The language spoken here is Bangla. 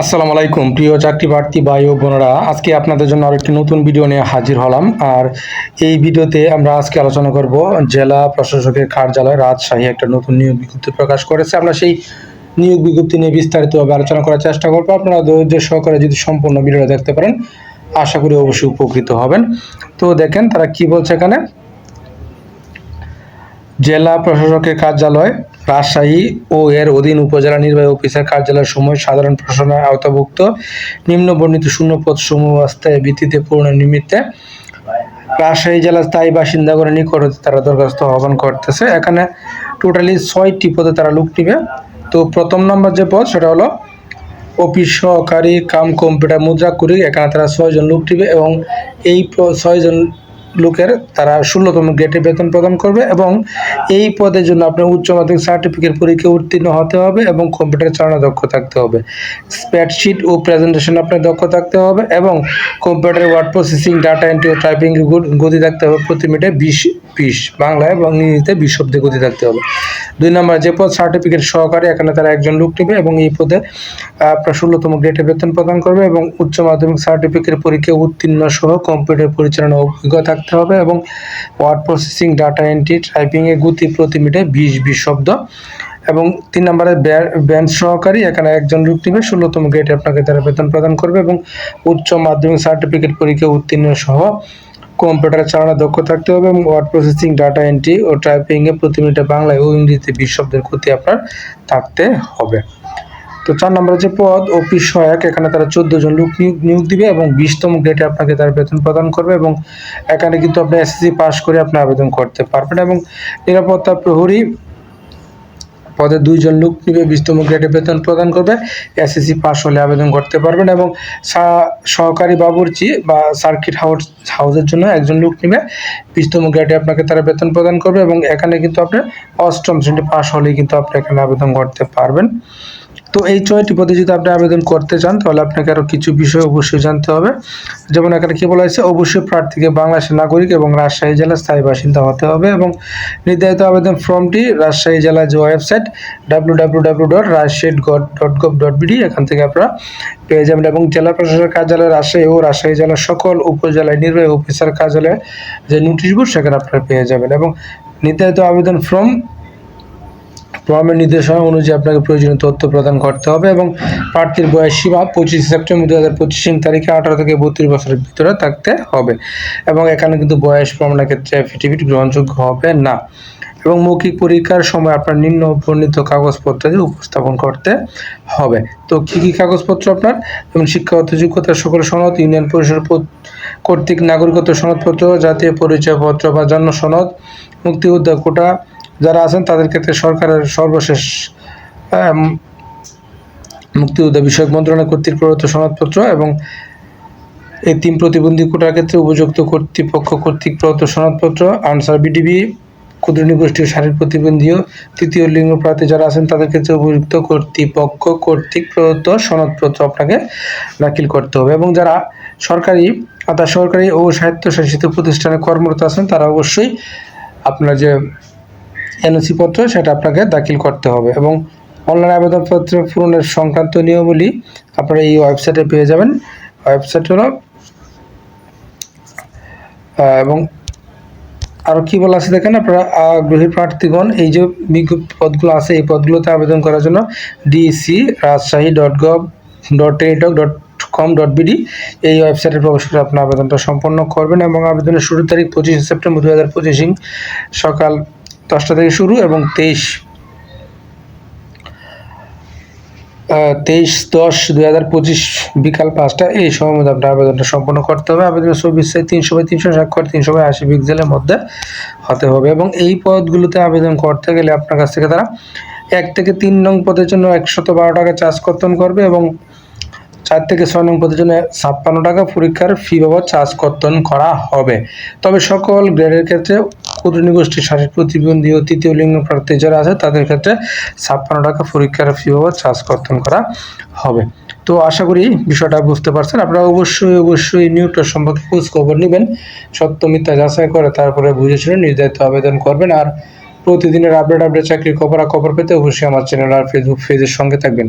আসসালামু আলাইকুম, প্রিয় চাকরি প্রার্থী ভাই ও বোনেরা। আজকে আপনাদের জন্য আরেকটি নতুন ভিডিও নিয়ে হাজির হলাম। আর এই ভিডিওতে আমরা আজকে আলোচনা করব জেলা প্রশাসকের কার্যালয় রাজশাহী একটা নতুন নিয়োগ বিজ্ঞপ্তি প্রকাশ করেছে। আমরা সেই নিয়োগ বিজ্ঞপ্তি নিয়ে বিস্তারিতভাবে আলোচনা করার চেষ্টা করব। আপনারা ধৈর্য সহকারে যদি সম্পূর্ণ ভিডিওটা দেখতে পারেন, আশা করি অবশ্যই উপকৃত হবেন। তো দেখেন তারা কি বলছে এখানে? জেলা প্রশাসকের কার্যালয় রাজশাহী ও এর অধীন উপজেলা নির্বাহী অফিসার কার্যালয়ের সময় সাধারণ প্রশাসনের আওতাভুক্ত নিম্ন বর্ণিত শূন্যপদ সমূহ ভিত্তিতে পূরণ নিমিত্তে রাজশাহী জেলার স্থায়ী বাসিন্দাগণের নিকট তারা দরখাস্ত আহ্বান করতেছে। এখানে টোটালি ছয়টি পদে তারা লোক নিবে। তো প্রথম নম্বর যে পদ, সেটা হলো অফিস সহকারী, কাম কম্পিউটার মুদ্রা করি এখানে তারা ছয়জন লোক নিবে এবং এই ছয়জন লোকের তারা ষোলোতম গেটে বেতন প্রদান করবে এবং এই পদের জন্য আপনার উচ্চ মাধ্যমিক সার্টিফিকেট পরীক্ষা উত্তীর্ণ হতে হবে এবং কম্পিউটার চালানো দক্ষ থাকতে হবে। স্প্রেডশিট ও প্রেজেন্টেশন আপনার দক্ষ থাকতে হবে এবং computer word processing data entry ও টাইপিং গতি থাকতে হবে প্রতি মিনিটে বিশ বিশ বাংলায় এবং ইংরেজিতে বিশ শব্দে গতি থাকতে হবে। দুই নম্বর, যে পদ সার্টিফিকেট সহকারী এখানে তারা একজন লোক নেবে এবং এই পদে আপনার ষোলোতম গ্রেডে বেতন প্রদান করবে এবং উচ্চ মাধ্যমিক সার্টিফিকেট পরীক্ষায় উত্তীর্ণ সহ কম্পিউটার পরিচালনা অভিজ্ঞ থাকতে হবে এবং ওয়ার্ড প্রসেসিং ডাটা এন্ট্রি টাইপিংয়ে গতি প্রতি মিনিটে বিশ বিশ শব্দ। এবং তিন নম্বরে ব্যান্ড সহকারী এখানে একজন লোক নেবে, ষোলোতম গ্রেডে আপনাকে তারা বেতন প্রদান করবে এবং উচ্চ মাধ্যমিক সার্টিফিকেট পরীক্ষায় উত্তীর্ণ সহ কম্পিউটার চালানোর দক্ষ থাকতে হবে এবং ওয়ার্ড প্রসেসিং ডাটা এন্ট্রি ও টাইপিংয়ে প্রতি মিনিটে বাংলায় ও ইংরেজিতে বিশ শব্দের ক্ষতি আপনার থাকতে হবে। তো চার নম্বরে যে পদ অফিস সহায়ক। এখানে তারা চোদ্দ জন লোক নিয়োগ নিয়োগ দিবে এবং বিশতম গ্রেডে আপনাকে তার বেতন প্রদান করবে এবং এখানে কিন্তু আপনি এসএসসি পাস করে আপনি আবেদন করতে পারবেন এবং নিরাপত্তা প্রহরী পদে দুইজন লোক নিবে বিশতম গ্রেডে বেতন প্রদান করবে। এসএসসি পাস হলে আবেদন করতে পারবেন এবং সহকারী বাবুর্চি বা সার্কিট হাউস হাউসের জন্য একজন লোক নিবে। বিশতম গ্রেডে আপনাকে তারা বেতন প্রদান করবে এবং এখানে কিন্তু আপনি অষ্টম শ্রেণি পাস হলেই কিন্তু আপনি এখানে আবেদন করতে পারবেন। তো এই ছয়টি পদে যদি আপনি আবেদন করতে চান, তাহলে আপনাকে আরও কিছু বিষয় অবশ্যই জানতে হবে। যেমন এখানে কী বলা হয়েছে? অবশ্যই প্রার্থীকে বাংলাদেশের নাগরিক এবং রাজশাহী জেলার স্থায়ী বাসিন্দা হতে হবে এবং নির্ধারিত আবেদন ফর্মটি রাজশাহী জেলার যে website W W W dot Rajshahi dot gov dot BD এখান থেকে আপনারা পেয়ে যাবেন এবং জেলা প্রশাসনের কার্যালয় রাজশাহী ও রাজশাহী জেলার সকল উপজেলায় নির্বাহী অফিসার কার্যালয়ে যে নোটিশ বোর্ড, সেখানে আপনারা পেয়ে যাবেন এবং নির্ধারিত আবেদন ফর্ম ফর্মের নির্দেশনা অনুযায়ী আপনাকে প্রয়োজনীয় তথ্য প্রদান করতে হবে এবং প্রার্থীর বয়স সীমা পঁচিশে সেপ্টেম্বর দু হাজার পঁচিশ তারিখে আঠারো থেকে বত্রিশ বছরের ভিতরে থাকতে হবে এবং এখানে কিন্তু বয়স প্রমাণের ক্ষেত্রে অ্যাফিডেভিট গ্রহণযোগ্য হবে না। এবং মৌখিক পরীক্ষার সময় আপনার নিম্ন বর্ণিত কাগজপত্রাদি উপস্থাপন করতে হবে। তো কী কী কাগজপত্র আপনার? যেমন শিক্ষাগত যোগ্যতার সকল সনদ, ইউনিয়ন পরিষদ কর্তৃক নাগরিকত্ব সনদপত্র, জাতীয় পরিচয়পত্র বা জন্ম সনদ, মুক্তিযোদ্ধা কোটা যারা আছেন, তাদের ক্ষেত্রে সরকারের সর্বশেষ মুক্তিযোদ্ধা বিষয়ক মন্ত্রণালয় কর্তৃক প্রদত্ত সনদপত্র এবং এই তিন প্রতিবন্ধী কোটার ক্ষেত্রে উপযুক্ত কর্তৃপক্ষ কর্তৃক প্রদত্ত সনদপত্র, আনসার বিডিবি, ক্ষুদ্র নিগোষ্ঠী শারীরিক প্রতিবন্ধী তৃতীয় লিঙ্গ প্রার্থী যারা আছেন, তাদের ক্ষেত্রে উপযুক্ত কর্তৃপক্ষ কর্তৃক প্রদত্ত সনদপত্র আপনাকে দাখিল করতে হবে। এবং যারা সরকারি অর্থাৎ সরকারি ও স্বায়ত্তশাসিত প্রতিষ্ঠানে কর্মরত আছেন, তারা অবশ্যই আপনার যে এনওসি পত্র, সেটা আপনাকে দাখিল করতে হবে এবং অনলাইন আবেদনপত্র পূরণের সংক্রান্ত নিয়মাবলী আপনারা এই ওয়েবসাইটে পেয়ে যাবেন। ওয়েবসাইট হলো এবং আরও কী বলা আছে দেখেন আপনারা আগ্রহী প্রার্থীগণ, এই যে বিজ্ঞপ্তি পদগুলো আছে, এই পদগুলোতে আবেদন করার জন্য DC Rajshahi dot gov dot Teletalk dot com dot BD এই ওয়েবসাইটে প্রবেশ করে আপনার আবেদনটা সম্পন্ন করবেন এবং আবেদনের শুরুর তারিখ পঁচিশে সেপ্টেম্বর দু হাজার পঁচিশ, সকাল দশটা থেকে শুরু এবং তেইশ তেইশ দশ দুই হাজার পঁচিশ বিকাল পাঁচটা, এই সময়ের মধ্যে আপনার আবেদনটা সম্পন্ন করতে হবে। আবেদনের চব্বিশ সাই তিনশো বাই তিনশো, স্বাক্ষর তিনশো বাই আশি পিক্সেলের মধ্যে হতে হবে এবং এই পদগুলোতে আবেদন করতে গেলে আপনার কাছ থেকে তারা এক থেকে তিন নং পদের জন্য একশত বারো টাকা চার্জ কর্তন করবে এবং চার থেকে ছয় নং পদের জন্য ছাপ্পান্ন টাকা পরীক্ষার ফি বাবদ চার্জ কর্তন করা হবে। তবে সকল গ্রেডের ক্ষেত্রে ক্ষুদ্র নিগোষ্ঠী শারীরিক প্রতিবন্ধী ও তৃতীয় লিঙ্গ প্রার্থী যারা আছে, তাদের ক্ষেত্রে ছাপ্পান্ন টাকা পরীক্ষার ফি বাবদ চার্জ কর্তন করা হবে। তো আশা করি বিষয়টা বুঝতে পারছেন। আপনারা অবশ্যই অবশ্যই নিয়োগটা সম্পর্কে খোঁজ খবর নেবেন। সত্য, মিথ্যা যাচাই করে তারপরে বুঝে শুনে নির্ধারিত আবেদন করবেন। আর প্রতিদিনের আপডেট আপডেট চাকরির খবর খবর পেতে অবশ্যই আমার চ্যানেল আর ফেসবুক পেজের সঙ্গে থাকবেন।